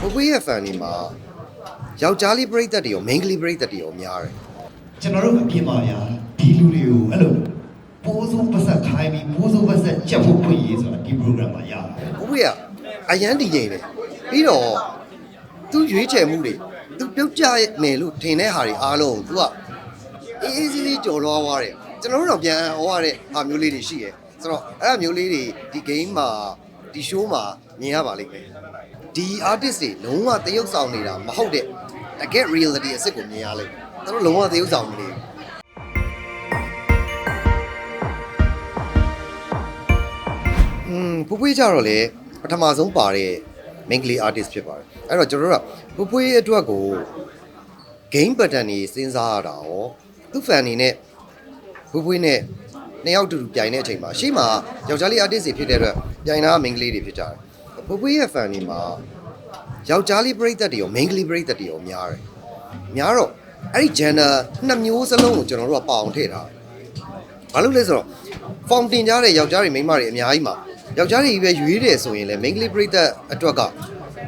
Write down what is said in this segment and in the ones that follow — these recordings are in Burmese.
ဘိုးဘွေးရဲ့ fan တွေမှာယောက်ျားလေးပရိသတ်တွေရော main ကလေးပရိသတ်တွေရောများတယ်ကျွန်တော်တို့အပြင်ပါဗျာဒီလူတွေကိုအဲ့လိုပိုးစိုးပတ်ဆက်ခိုင်းပြီးပိုးစိုးပတ်ဆက်ကြက်ဖို့ခွင့်ရေးဆိုတာဒီ program မှာရတယ်ဘိုးဘွေးကအရန်တည်ငြိမ်တယ်ပြီးတော့သူရွေးချယ်မှုတွေသူပြုတ်ကြမယ်လို့ထင်တဲ့ဟာတွေအားလုံးသူကအေးအေးဆေးဆေးကြော်လွားသွားတယ်ကျွန်တော်တို့တော့ပြန်ဟောရတဲ့ဟာမျိုးလေးတွေရှိတယ်ဆိုတော့အဲ့ဒါမျိုးလေးတွေဒီ game မှာဒီ show မှာ မြင်ရပါလိမ့်မယ်ဒီ artist တွေလုံးဝတရုပ်ဆောင်နေတာမဟုတ်တဲ့တကယ် reality အစ်စ်ကိုမြင်ရလိမ့်မယ်သူတို့လုံးဝတရုပ်ဆောင်မနေဘူးอืมပူပွေးကြတော့လေပထမဆုံးပါတဲ့ main ကလေး artist ဖြစ်ပါတယ်အဲ့တော့ကျွန်တော်တို့ကပူပွေးအတွက်ကို game pattern တွေစဉ်းစားရတာရောသူ့ fan တွေနဲ့ပူပွေးနဲ့နှစ်ယောက်တူတူပြိုင်တဲ့အချိန်မှာရှေ့မှာယောက်ျားလေး artist တွေဖြစ်တဲ့အတွက်ပြိုင်တာက main ကလေးတွေဖြစ်ကြတယ် ပူပွေးရဲ့ fan တွေမှာယောက်ျားလေးပရိသတ်တွေရော main ကလေးပရိသတ်တွေရောများတယ်များတော့အဲ့ဒီ gender နှစ်မျိုးစလုံးကိုကျွန်တော်တို့ကပါအောင်ထည့်ထားတယ်ဘာလို့လဲဆိုတော့ form တင်ကြတဲ့ယောက်ျားတွေမိန်းမတွေအများကြီးမှာယောက်ျားတွေကြီးပဲရွေးတယ်ဆိုရင်လည်း main ကလေးပရိသတ်အတွက်က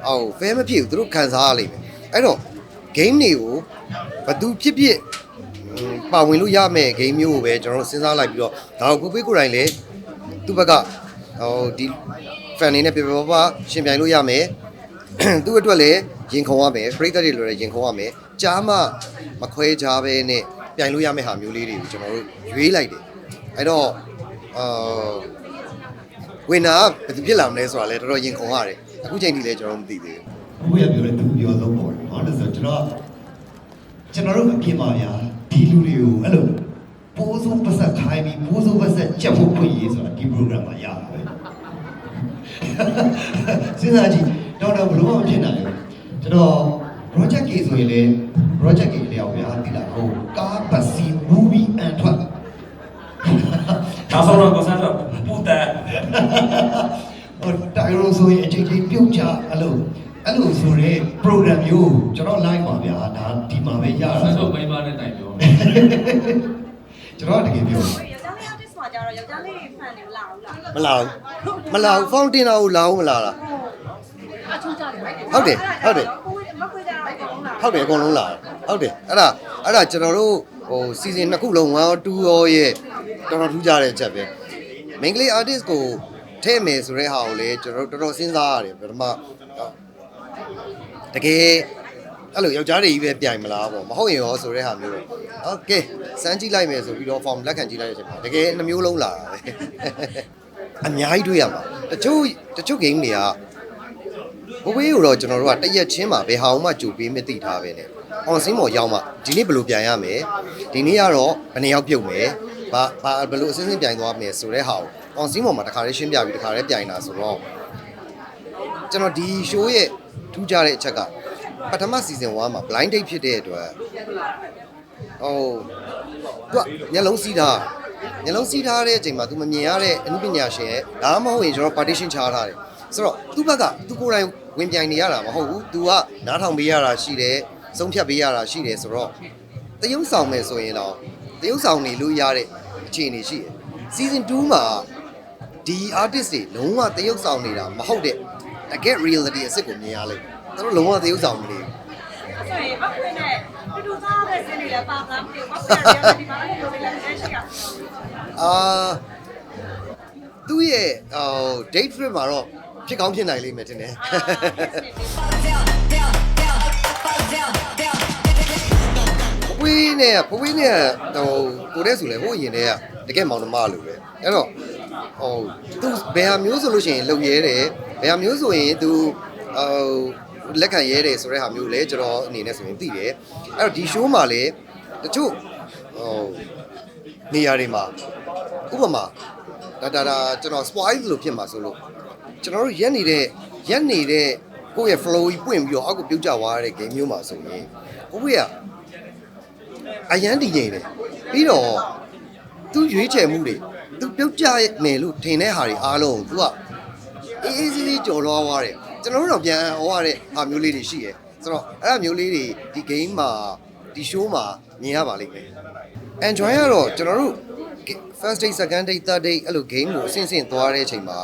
အော် fair မဖြစ်ဘူးသူတို့ခံစားရလိမ့်မယ်အဲ့တော့ game တွေကိုဘသူဖြစ်ဖြစ်ဟွန်းပါဝင်လို့ရမယ် game မျိုးကိုပဲကျွန်တော်တို့စဉ်းစားလိုက်ပြီးတော့ဒါကိုကိုပေးကိုယ်တိုင်လည်းသူ့ဘက်ကဟိုဒီ fan တွေနဲ့ပြပြပပရှင်ပြိုင်လို့ရမယ်သူ့အတွက်လည်းရင်ခုန်ရမယ်ပရိသတ်တွေလိုလည်းရင်ခုန်ရမယ်ကြားမမခွဲကြဘဲနဲ့ပြိုင်လို့ရမယ့်ဟာမျိုးလေးတွေကိုကျွန်တော်တို့ရွေးလိုက်တယ်အဲ့တော့အာဝင်နာဘယ်သူဖြစ်လာမလဲဆိုတာလည်းတော်တော်ရင်ခုန်ရတယ်အခုချိန်ထိလည်းကျွန်တော်တို့မသိသေးဘူးဘုရားပြောတဲ့သူပြောဆုံးပေါ့။ဘာလို့လဲဆိုတော့ကျွန်တော်ကျွန်တော်တို့အပြင်ပါဗျာဒီလူတွေကိုအဲ့လိုပိုးစိုးပတ်ဆက်ခိုင်းပြီးပိုးစိုးပတ်ဆက်ကြက်ဖို့ခွင့်ရေးဆိုတာဒီ program မှာရတယ်ပဲ။ စဉ်းစားကြည့်တော့တော့ဘလို့မဖြစ်နိုင်ဘူး။ကျွန်တော် project ကြီးဆိုရင်လေ project ကြီးလျောက်ဗျာတိလာဟိုကားပတ်စီ movie and ထွက်နောက်ဆုံးတော့ကိုဆန်းဆိုပူတန်ဟိုတိုင်ရိုဆိုရင်အချိန်ချင်းပြုတ်ကြအဲ့လိုအဲ့လိုဆိုတဲ့ program မျိုးကျွန်တော် live ပါဗျာဒါဒီမှာပဲရတာဆန်းဆိုမိန်းမနဲ့တိုင်ပြောကျွန်တော်ကတကယ်ပြော ယောက်ျားလေး artist မှာကျတော့ယောက်ျားလေး fan တွေလာဘူးလားမလာဘူးမလာဘူး fountain တော့လာဘူးမလာလားအချိုးကြတယ်ဟုတ်တယ်ဟုတ်တယ်မခွေးကြတော့အကုန်လုံးလာဟုတ်တယ်အကုန်လုံးလာတယ်ဟုတ်တယ်အဲ့ဒါအဲ့ဒါကျွန်တော်တို့ဟို season နှစ်ခုလုံး1 2ရောရဲ့တော်တော်ထူးခြားတဲ့အချက်ပဲ main ကလေး artist ကိုထည့်မယ်ဆိုတဲ့ဟာကိုလည်းကျွန်တော်တို့တော်တော်စဉ်းစားရတယ်ပထမတကယ် အဲ့လိုယောက်ျားတွေကြီးပဲပြိုင်မလားပေါ့မဟုတ်ရင်ရောဆိုတဲ့ဟာမျိုးတော့ဟုတ်ကဲစမ်းကြည့်လိုက်မယ်ဆိုပြီးတော့ form လက်ခံကြည့်လိုက်တဲ့အချိန်မှာတကယ်နှမျိုးလုံးလာတာပဲအများကြီးတွေ့ရမှာတချို့တချို့ game တွေကဘဝေးကိုတော့ကျွန်တော်တို့ကတရက်ချင်းမှာဘယ်ဟာမှကြိုပေးမသိထားပဲနဲ့အွန်စင်းပေါ်ရောက်မှဒီနေ့ဘယ်လိုပြန်ရမယ်ဒီနေ့ကတော့ဘယ်နှယောက်ပြုတ်မယ်ဘာဘာဘယ်လိုအစင်းစင်းပြန်သွားမယ်ဆိုတဲ့ဟာကိုအွန်စင်းပေါ်မှာတစ်ခါလေးရှင်းပြပြီးတစ်ခါလေးပြန်လာဆိုတော့ကျွန်တော်ဒီ show ရဲ့ထူးခြားတဲ့အချက်က ပထမ season 1မှာ blind date ဖြစ်တဲ့အတွက်ဟိုသူကမျက်လုံးစီးထားမျက်လုံးစီးထားတဲ့အချိန်မှာ तू မမြင်ရတဲ့အမှုပညာရှင်ရဲ့ဒါမှမဟုတ်ရင်ကျွန်တော် partition ချားထားတယ်ဆိုတော့သူ့ဘက်က तू ကိုယ်တိုင်ဝင်ပြိုင်နေရတာမဟုတ်ဘူး तू ကနားထောင်ပေးရတာရှိတယ်ဆုံးဖြတ်ပေးရတာရှိတယ်ဆိုတော့တရုပ်ဆောင်မယ်ဆိုရင်တော့တရုပ်ဆောင်နေလို့ရတဲ့အခြေအနေရှိတယ် season 2မှာဒီ artist တွေလုံးဝတရုပ်ဆောင်နေတာမဟုတ်တဲ့တကယ် reality အစ်စ်ကိုမြင်ရလိမ့်မယ် သူတို့လုံးဝတရုပ်ဆောင်မနေဘူးဆိုရင်မခွေးနဲ့တူတူသားတဲ့စင်းတွေလည်းပါမလားမသိဘူးမခွေးကဒီမှာလည်းဒီလိုလေးလည်းရှိတာအာသူ့ရဲ့ဟို date trip မှာတော့ဖြစ်ကောင်းဖြစ်နိုင်လိမ့်မယ်ထင်တယ်ဘဝင်းနဲ့ဘဝင်းနဲ့ဟိုကိုတဲ့ဆိုလဲဟိုအရင်တည်းကတကယ်မောင်နှမလိုပဲအဲ့တော့ဟိုသူဘယ်ဟာမျိုးဆိုလို့ရှိရင်လုံရဲတယ်ဘယ်ဟာမျိုးဆိုရင်သူဟို လက်ခံရဲတယ်ဆိုတဲ့ဟာမျိုးလဲကျွန်တော်အနေနဲ့ဆိုရင်သိတယ်အဲ့တော့ဒီ show မှာလေတချို့ဟိုနေရာတွေမှာဥပမာဒါဒါဒါကျွန်တော် spoil လို့ဖြစ်မှာဆိုလို့ကျွန်တော်တို့ရက်နေတဲ့ရက်နေတဲ့ကိုယ့်ရဲ့ flow ကြီးပွင့်ပြီးတော့အောက်ကိုပြုတ်ကျသွားတဲ့ game မျိုးမှာဆိုရင်ကိုယ့်ရဲ့အရန်တည်ငြိမ်တယ်ပြီးတော့သူရွေးချယ်မှုတွေသူပြုတ်ကျမယ်လို့ထင်တဲ့ဟာတွေအားလုံးကို तू ကအေးအေးဆေးဆေးကြော်လွားသွားတယ် ကျွန်တော်တို့တော့ပြန်ဟောရတဲ့ဟာမျိုးလေးတွေရှိတယ်ဆိုတော့အဲ့ဒါမျိုးလေးတွေဒီ game မှာဒီ show မှာမြင်ရပါလိမ့်မယ် enjoy ရတော့ကျွန်တော်တို့ first day second day third day အဲ့လို game ကိုအဆင့်ဆင့်သွားတဲ့အချိန်မှာ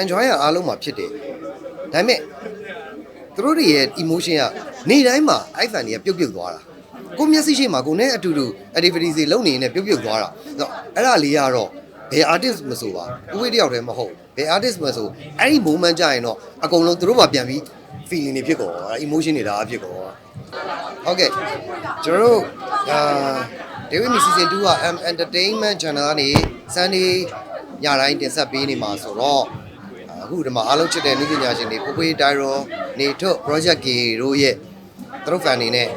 enjoy ရအားလုံးမှာဖြစ်တယ်ဒါပေမဲ့သူတို့တွေရဲ့ emotion ကနေတိုင်းမှာအဲ့ဖန်တွေကပြုတ်ပြုတ်သွားတာကိုမျက်စိရှိမှကိုနဲ့အတူတူ activity တွေလုပ်နေနေပြုတ်ပြုတ်သွားတာအဲ့တော့အဲ့ဒါလေးကတော့ ဘယ် artist မဆိုပါဥပဒေတယောက်တည်းမဟုတ်ဘယ် artist မဆိုအဲ့ဒီ moment ကြရင်တော့အကုန်လုံးသူတို့မှပြန်ပြီး feeling တွေဖြစ်ကုန်တာ emotion တွေဒါအဖြစ်ကုန်တာဟုတ်ကဲ့ကျွန်တော်တို့အာ David Me Season 2က M Entertainment Channel ကနေ Sunday ညတိုင်းတင်ဆက်ပေးနေမှာဆိုတော့အခုဒီမှာအားလုံးချစ်တဲ့လူပညာရှင်တွေဖွဖွေးတိုင်ရောနေထုတ် Project K တို့ရဲ့သူတို့ fan တွေနဲ့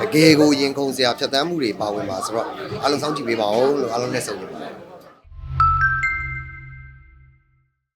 တကယ်ကိုရင်ခုန်စရာဖြတ်သန်းမှုတွေပါဝင်ပါဆိုတော့အားလုံးစောင့်ကြည့်ပေးပါဦးလို့အားလုံးနဲ့ဆုံနေပါ